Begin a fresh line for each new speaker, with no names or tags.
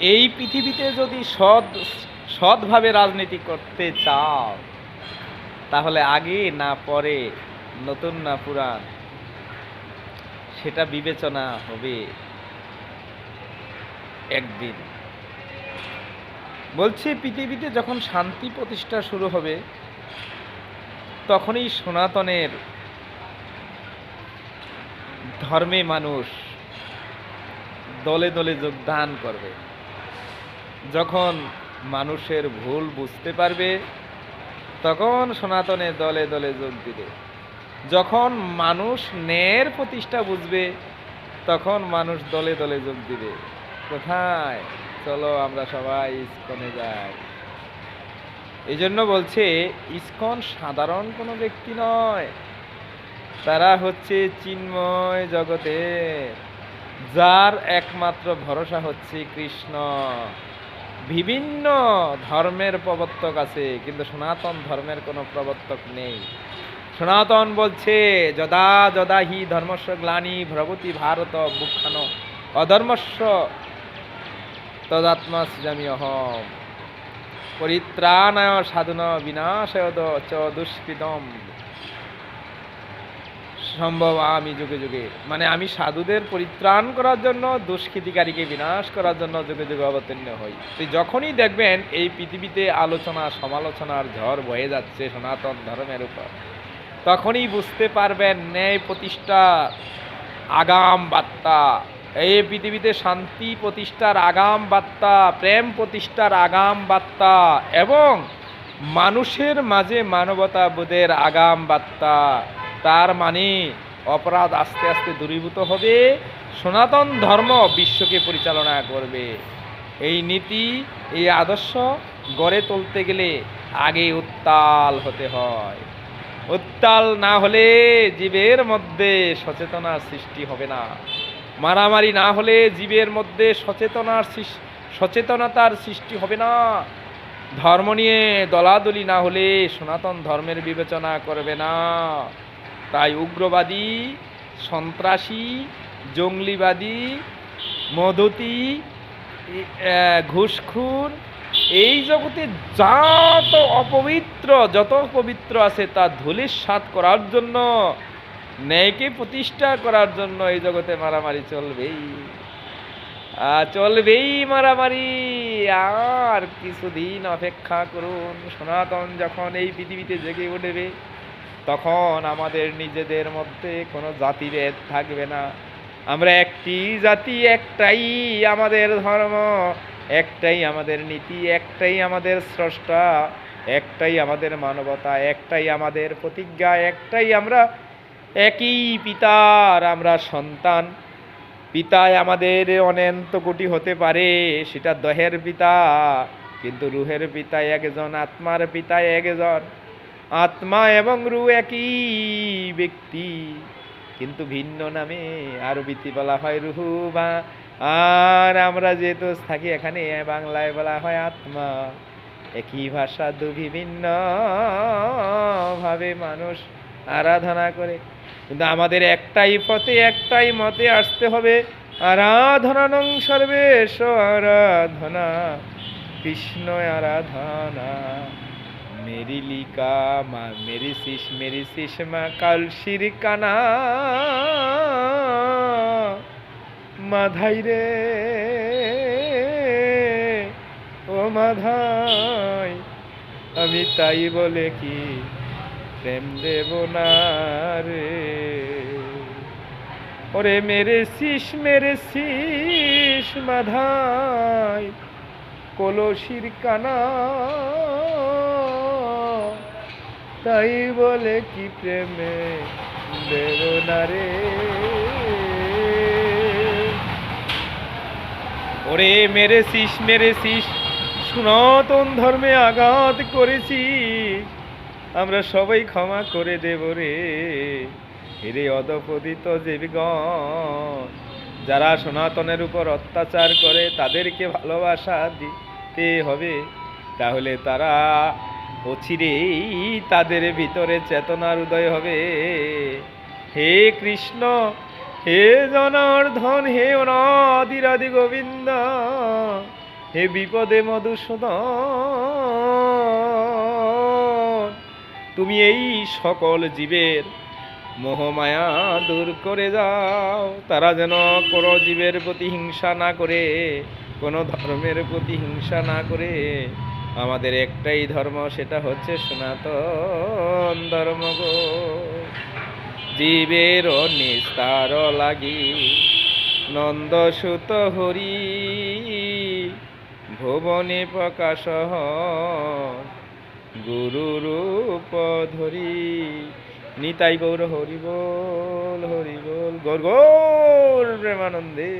এই পৃথিবীতে যদি সৎ, সৎভাবে রাজনীতি করতে চাও, তাহলে আগে না পরে, নতুন না পুরাণ, সেটা বিবেচনা হবে একদিন। বলছি, পৃথিবীতে যখন শান্তি প্রতিষ্ঠা শুরু হবে, তখনই সনাতনের ধর্মে মানুষ দলে দলে যোগদান করবে। যখন মানুষের ভুল বুঝতে পারবে, তখন সনাতনে দলে দলে যোগ দিবে। যখন মানুষ ন্যায়ের প্রতিষ্ঠা বুঝবে, তখন মানুষ দলে দলে যোগ দিবে। কোথায়? চলো আমরা সবাই ইস্কনে যাই। এই জন্য বলছে, ইস্কন সাধারণ কোনো ব্যক্তি নয়। তারা হচ্ছে চিন্ময় জগতে যার একমাত্র ভরসা হচ্ছে কৃষ্ণ। বিভিন্ন ধর্মের প্রবর্তক আছে, কিন্তু সনাতন ধর্মের কোনো প্রবর্তক নেই। সনাতন বলছে, যদা যদা হি ধর্মস্ব গ্লানি ভ্রবতী ভারত বুখানো অধর্মস্ব তদাত্মা সৃজামি অহম পরিত্রাণায় সাধন বিনাশয় চ দুষ্কৃতম। সম্ভব আমি যুগে যুগে। মানে আমি সাধুদের পরিত্রাণ করার জন্য, দুষ্কৃতিকারীকে বিনাশ করার জন্য যুগে যুগে অবতীর্ণ হই। তো যখনই দেখবেন এই পৃথিবীতে আলোচনা, সমালোচনার ঝড় বয়ে যাচ্ছে সনাতন ধর্মের উপর, তখনই বুঝতে পারবেন ন্যায় প্রতিষ্ঠা, আগাম বার্তা। এই পৃথিবীতে শান্তি প্রতিষ্ঠার আগাম বার্তা, প্রেম প্রতিষ্ঠার আগাম বার্তা এবং মানুষের মাঝে মানবতা বোধের আগাম বার্তা। তার মানে অপরাধ আস্তে আস্তে দূরীভূত হবে, সনাতন ধর্ম বিশ্বকে পরিচালনা করবে। এই নীতি, এই আদর্শ গড়ে তুলতে গেলে আগে উত্তাল হতে হয়। উত্তাল না হলে জীবের মধ্যে সচেতনার সৃষ্টি হবে না। মারামারি না হলে জীবের মধ্যে সচেতনার সচেতনতার সৃষ্টি হবে না। ধর্ম নিয়ে দলাদলি না হলে সনাতন ধর্মের বিবেচনা করবে না। তাই উগ্রবাদী সন্ত্রাসী জঙ্গলিবাদী আহ, ঘুষখুর এই জগতে যত অপবিত্র যত পবিত্র আছে তা ধুলির সাত করার জন্য ন্যায়কে প্রতিষ্ঠা করার জন্য এই জগতে মারামারি চলবেই। চলবেই মারামারি। আর কিছুদিন অপেক্ষা করুন সনাতন যখন এই পৃথিবীতে জেগে উঠবে তখন আমাদের নিজেদের মধ্যে কোনো জাতিভেদ থাকবে না। আমরা একটি জাতি, একটাই আমাদের ধর্ম, একটাই আমাদের নীতি, একটাই আমাদের স্রষ্টা, একটাই আমাদের মানবতা, একটাই আমাদের প্রতিজ্ঞা, একটাই আমরা একই পিতার আমরা সন্তান। পিতায় আমাদের অনন্ত কোটি হতে পারে, সেটা দহের পিতা, কিন্তু রুহের পিতা একজন, আত্মার পিতা একজন। আত্মা এবং রু একই ব্যক্তি, কিন্তু ভিন্ন নামে আরবিতে বলা হয় রুহু বা আর আমরা যেহেতু থাকি এখানে, বাংলায় বলা হয় আত্মা। একই ভাষা দু বিভিন্ন ভাবে মানুষ আরাধনা করে। কিন্তু আমাদের একটাই পথে, একটাই মতে আসতে হবে। আরাধনানং সর্বেশ আরাধনা, কৃষ্ণ আরাধনা। মেরি লিকা মা মেরি শিস মেরি শিস মা কাল কানা মাধাই রে ও মাধাই আমি তাই বলে কি প্রেম দেব না রে ওরে মেরে শিস মেরে শিস মাধাই কলসির কানা তাই বলে কি প্রেমে? দেব না রে। ওরে মেরে শিস মেরে শিস সনাতন ধর্মে আঘাত করেছি। আমরা সবাই ক্ষমা করে দেব রে। এরে অধপতিত জীবগণ, যারা সনাতনের উপর অত্যাচার করে, তাদেরকে ভালোবাসা দিতে হবে। তাহলে তারা অচিরেই তাদের ভিতরে চেতনার উদয় হবে। হে কৃষ্ণ, হে জনার্দন, হে অনাদিরাদি গোবিন্দ, হে বিপদে মধুসূদন, তুমি এই সকল জীবের মোহমায়া দূর করে যাও। তারা যেন কোনো জীবের প্রতি হিংসা না করে, কোনো ধর্মের প্রতি হিংসা না করে। আমাদের একটাই ধর্ম, সেটা হচ্ছে সনাতন ধর্ম গো। জীবের নিস্তার লাগি, নন্দসুত হরি, ভুবনে প্রকাশ গুরু রূপ ধরি। নিতাই গৌর হরি বল হরি বল, গৌর গৌর প্রেমানন্দে।